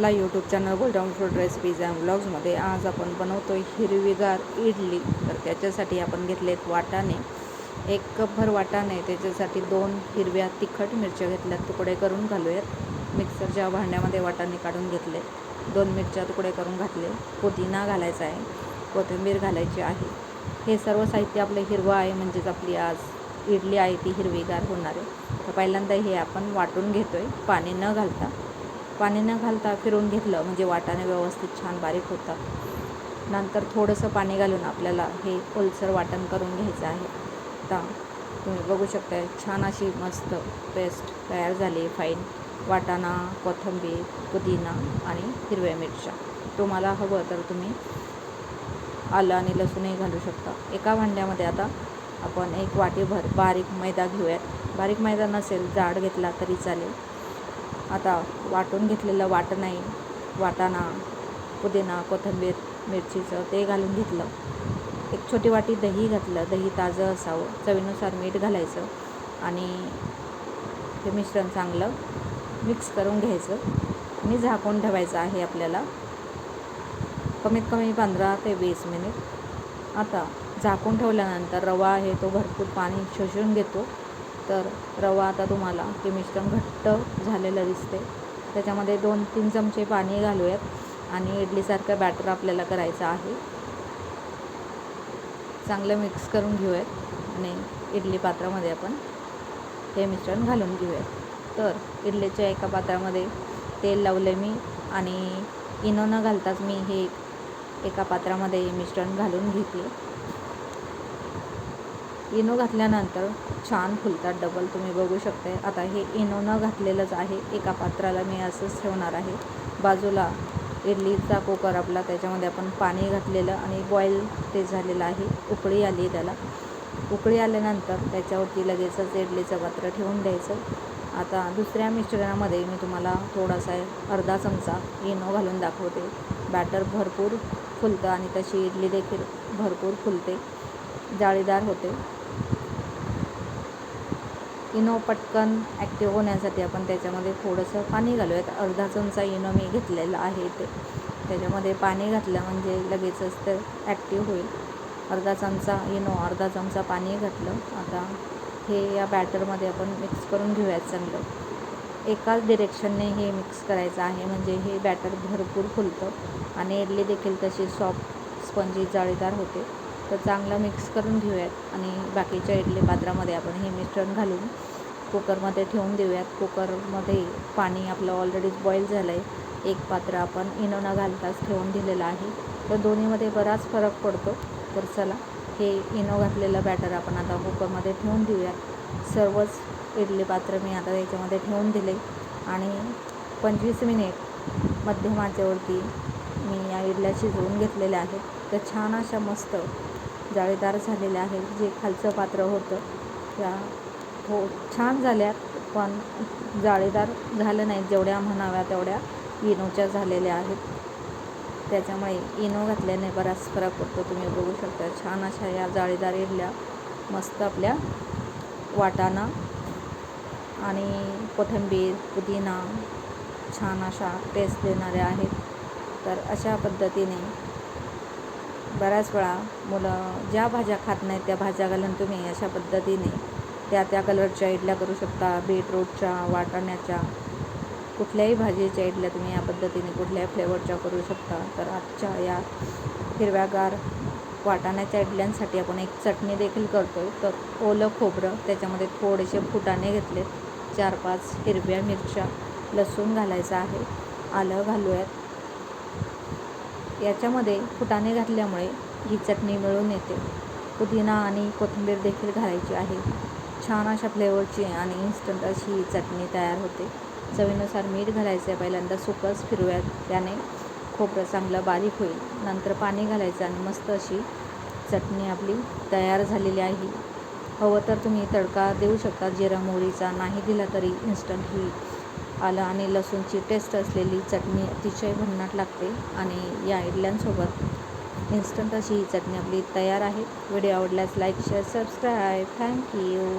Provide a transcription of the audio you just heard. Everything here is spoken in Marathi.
आपला YouTube channel golden food recipes and ब्लॉग्समध्ये आज आपण बनवतो आहे हिरवीगार इडली. तर त्याच्यासाठी आपण घेतलेत वाटाणे. एक कपभर वाटाणे त्याच्यासाठी दोन हिरव्या तिखट मिरच्या घेतल्यात तुकडे करून घालूयात. मिक्सरच्या भांड्यामध्ये वाटाणे काढून घेतले दोन मिरच्या तुकडे करून घातले. पुदिना घालायचा आहे. कोथिंबीर घालायची आहे. हे सर्व साहित्य आपलं हिरवं आहे म्हणजेच आपली आज इडली आहे ती हिरवीगार होणार आहे. तर पहिल्यांदा हे आपण वाटून घेतो आहे पाणी न घालता. पाणी न घालता फिरून घेतलं. म्हणजे वाटाणे व्यवस्थित छान बारीक होतात नंतर थोडंसं पाणी घालून आपल्याला हे ओलसर वाटण करून घ्यायचं आहे. आता तुम्ही बघू शकता छान अशी मस्त पेस्ट तयार झाली फाईन वाटाणा कोथिंबीर पुदिना आणि हिरव्या मिरच्या. तुम्हाला हवं तर तुम्ही आलं आणि लसूणही घालू शकता. एका भांड्यामध्ये आता आपण एक वाटीभर बारीक मैदा घेऊयात. बारीक मैदा नसेल जाड घेतला तरी चालेल. आता वाटून घेतलेलं वाटण आहे वाटाणा पुदिना कोथिंबीर मिरचीचं ते घालून घेतलं. एक छोटी वाटी दही घातलं. दही ताजं असावं. चवीनुसार मीठ घालायचं आणि ते मिश्रण चांगलं मिक्स करून घ्यायचं. आणि झाकून ठेवायचं आहे आपल्याला. कमीत कमी पंधरा ते वीस मिनिट. आता झाकून ठेवल्यानंतर रवा आहे तो भरपूर पाणी शोषून घेतो. तर रवा आता तुम्हाला ते मिश्रण घट्ट झालेलं दिसते. त्याच्यामध्ये दोन तीन चमचे पाणी घालूयात आणि इडलीसारखं बॅटर आपल्याला करायचं आहे. चांगलं मिक्स करून घेऊयात आणि इडली पात्रामध्ये आपण हे मिश्रण घालून घेऊयात. तर इडलीच्या एका पात्रामध्ये तेल लावले मी आणि इनो न घालताच मी हे एका पात्रामध्ये मिश्रण घालून घेते. इनो घातल्यानंतर छान फुलतात डबल तुम्ही बघू शकता आता हे इनो न घातलेलंच आहे. एका पात्राला मी असंच ठेवणार आहे. बाजूला इडलीचा कुकर आपला त्याच्यामध्ये आपण पाणी घातलेलं आणि बॉईल ते झालेलं आहे. उकळी आली त्याला. उकळी आल्यानंतर त्याच्यावरती लगेचच इडलीचं पात्र ठेवून द्यायचं. आता दुसऱ्या मिश्रणामध्ये मी तुम्हाला थोडासा अर्धा चमचा इनो घालून दाखवते. बॅटर भरपूर फुलतं आणि तशी इडली देखील भरपूर फुलते. जाळीदार होते. इनो पटकन ॲक्टिव्ह होण्यासाठी आपण त्याच्यामध्ये थोडंसं पाणी घालूयात. अर्धा चमचा इनो मी घेतलेला आहे ते. त्याच्यामध्ये पाणी घातलं म्हणजे लगेचच ते ॲक्टिव्ह होईल. अर्धा चमचा इनो अर्धा चमचा पाणी घातलं. आता हे या बॅटरमध्ये आपण मिक्स करून घेऊयात चांगलं. एकाच डिरेक्शनने हे मिक्स करायचं आहे. म्हणजे हे बॅटर भरपूर फुलतं आणि इडली देखील तशी सॉफ्ट स्पंजी जाळीदार होते. तर चांगलं मिक्स करून घेऊयात. आणि बाकीच्या इडली पात्रामध्ये आपण हे मिश्रण घालून कुकरमध्ये ठेवून देऊयात. कुकरमध्ये पाणी आपलं ऑलरेडी बॉईल झालं आहे एक पात्र आपण इनो न घालताच ठेवून दिलेलं आहे. तर दोन्हीमध्ये बराच फरक पडतो. तर चला हे इनो घातलेलं बॅटर आपण आता कुकरमध्ये ठेवून देऊयात. सर्वच इडली पात्र मी आता याच्यामध्ये ठेवून दिले. आणि पंचवीस मिनिट मध्यमाच्यावरती मी या इडल्या शिजवून घेतलेल्या आहेत. तर छान अशा मस्त जाळीदार झालेल्या आहेत जे खालचं पात्र होतं. त्या हो छान झाल्यात पण जाळीदार झालं नाही जेवढ्या म्हणाव्या तेवढ्या इनोच्या झालेल्या आहेत. त्याच्यामुळे इनो घातल्याने बराच फरक पडतो तुम्ही बघू शकता. छान अशा या जाळीदार इडल्या मस्त आपल्या वाटाणा आणि कोथिंबीर पुदिना छान अशा टेस्ट देणाऱ्या आहेत. तर अशा पद्धतीने बऱ्याच वेळा मुलं ज्या भाज्या खात नाहीत त्या भाज्या घालून तुम्ही अशा पद्धतीने त्या त्या कलरच्या इडल्या करू शकता. बीटरूटच्या वाटाण्याच्या कुठल्याही भाजीच्या इडल्या तुम्ही या पद्धतीने कुठल्याही फ्लेवरच्या करू शकता. तर आजच्या या हिरव्यागार वाटाण्याच्या इडल्यांसाठी आपण एक चटणी देखील करतो आहे तर ओलं खोबरं त्याच्यामध्ये थोडेसे फुटाणे घेतले चार पाच हिरव्या मिरच्या लसूण घालायचं आहे. आलं घालूयात. याच्यामध्ये फुटाणे घातल्यामुळे ही चटणी मिळून येते. पुदिना आणि कोथिंबीर देखील घालायची आहे. छान अशा फ्लेवरची आणि इन्स्टंट अशी ही चटणी तयार होते. चवीनुसार मीठ घालायचं आहे पहिल्यांदा सुकंच फिरव्यात. त्याने खोबरं चांगलं बारीक होईल. नंतर पाणी घालायचं आणि मस्त अशी चटणी आपली तयार झालेली आहे. हवं तर तुम्ही तडका देऊ शकता. जिरा मोहरीचा नाही दिला तरी इन्स्टंट ही आलं आणि लसूणची टेस्ट असलेली चटणी अतिशय भन्नाट लागते आणि या इडल्यांसोबत इन्स्टंट अशी ही चटणी आपली तयार आहे. व्हिडिओ आवडल्यास लाईक शेअर सबस्क्राईब थँक्यू